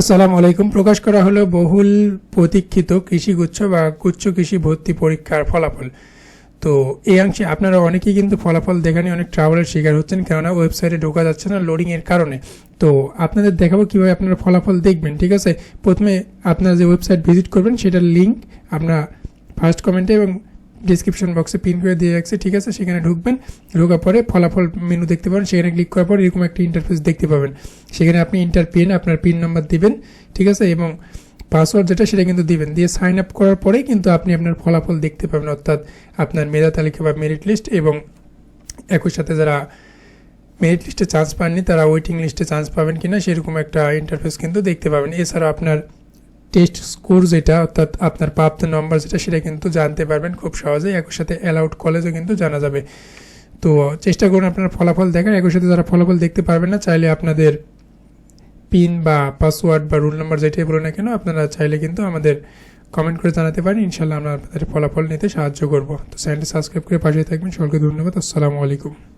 আসসালামু আলাইকুম। প্রকাশ করা হলো বহুল প্রতীক্ষিত কৃষিগুচ্ছ বা গুচ্ছ কৃষি ভর্তি পরীক্ষার ফলাফল। তো এই অংশে আপনারা অনেকেই কিন্তু ফলাফল দেখা নিয়ে অনেক ট্রাভেলের শিকার হচ্ছেন, কেননা ওয়েবসাইটে ঢোকা যাচ্ছে না লোডিংয়ের কারণে। তো আপনাদের দেখাবো কীভাবে আপনারা ফলাফল দেখবেন, ঠিক আছে? প্রথমে আপনারা যে ওয়েবসাইট ভিজিট করবেন, সেটার লিঙ্ক আমরা ফার্স্ট কমেন্টে এবং ডিসক্রিপশন বক্সে পিন করে দিয়ে রাখছি, ঠিক আছে? সেখানে ঢুকবেন, ঢোকার পরে ফলাফল মেনু দেখতে পাবেন। সেখানে ক্লিক করার পর এরকম একটা ইন্টারফেস দেখতে পাবেন। সেখানে আপনি ইন্টার পিন আপনার পিন নাম্বার দিবেন, ঠিক আছে? এবং পাসওয়ার্ড যেটা, সেটা কিন্তু দিবেন। দিয়ে সাইন আপ করার পরেই কিন্তু আপনি আপনার ফলাফল দেখতে পাবেন, অর্থাৎ আপনার মেধা তালিকা বা মেরিট লিস্ট এবং একই সাথে যারা মেরিট লিস্টে চান্স পাননি, তারা ওয়েটিং লিস্টে চান্স পাবেন কিনা, সেরকম একটা ইন্টারফেস কিন্তু দেখতে পাবেন। এছাড়া আপনার টেস্ট স্কোর যেটা, অর্থাৎ আপনার প্রাপ্ত নম্বর যেটা, সেটা কিন্তু জানতে পারবেন খুব সহজেই। একই সাথে অ্যালাউড কলেজও কিন্তু জানা যাবে। তো চেষ্টা করুন আপনার ফলাফল দেখার। একই সাথে যারা ফলাফল দেখতে পারবেন না, চাইলে আপনাদের পিন বা পাসওয়ার্ড বা রুল নাম্বার যেটাই বলুন না কেন, আপনারা চাইলে কিন্তু আমাদের কমেন্ট করে জানাতে পারেন। ইনশাল্লাহ আমরা আপনাদের ফলাফল নিতে সাহায্য করব। তো চ্যানেলটি সাবস্ক্রাইব করে পাশে থাকবেন। সকলকে ধন্যবাদ। আসসালামু আলাইকুম।